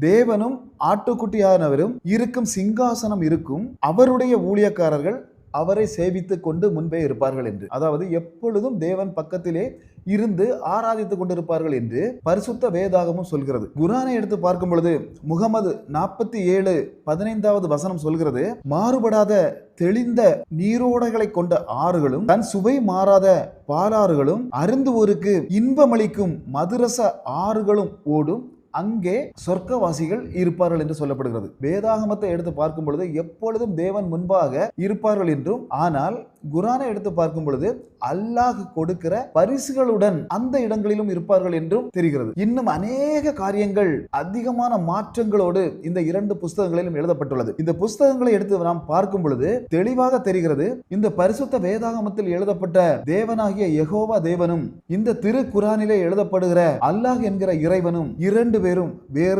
தேவனும் ஆட்டுக்குட்டியானவரும் இருக்கும் சிங்காசனம் இருக்கும். அவருடைய ஊழியக்காரர்கள் அவரை சேவித்துக் கொண்டு முன்பே இருப்பார்கள் என்று. அதாவது எப்பொழுதும் தேவன் பக்கத்திலே இருந்து ஆராதித்துக் கொண்டிருப்பார்கள் என்று பரிசுத்த வேதாகமும் சொல்கிறது. குரானை எடுத்து பார்க்கும் பொழுது முகமது நாற்பத்தி ஏழு பதினைந்தாவது வசனம் சொல்கிறது மாறுபடாத தெளிந்த நீரோடைகளை கொண்ட ஆறுகளும் தன் சுவை மாறாத பாலாறுகளும் அருந்துவோருக்கு இன்பமளிக்கும் மதுரச ஆறுகளும் ஓடும். அங்கே சொர்க்கவாசிகள் இருப்பார்கள் என்று சொல்லப்படுகிறது. வேதாகமத்தை எடுத்து பார்க்கும் பொழுது எப்பொழுதும் தேவன் முன்பாக இருப்பார்கள் என்றும் ஆனால் குரானை எடுத்து பார்க்கும் பொழுது அல்லாஹ் கொடுக்கிற பரிசுகளுடன் அந்த இடங்களிலும் இருப்பார்கள் என்றும் தெரிகிறது. இன்னும் அநேக காரியங்கள் அதிகமான மாற்றங்களோடு இந்த இரண்டு புஸ்தகங்களிலும் எழுதப்பட்டுள்ளது. இந்த புஸ்தகங்களை எடுத்து நாம் பார்க்கும் பொழுது தெளிவாக தெரிகிறது இந்த பரிசுத்த வேதாகமத்தில் எழுதப்பட்ட தேவனாகிய எகோவா தேவனும் இந்த திரு குரானிலே எழுதப்படுகிற அல்லாஹ் என்கிற இறைவனும் இரண்டு பேரும் வேறு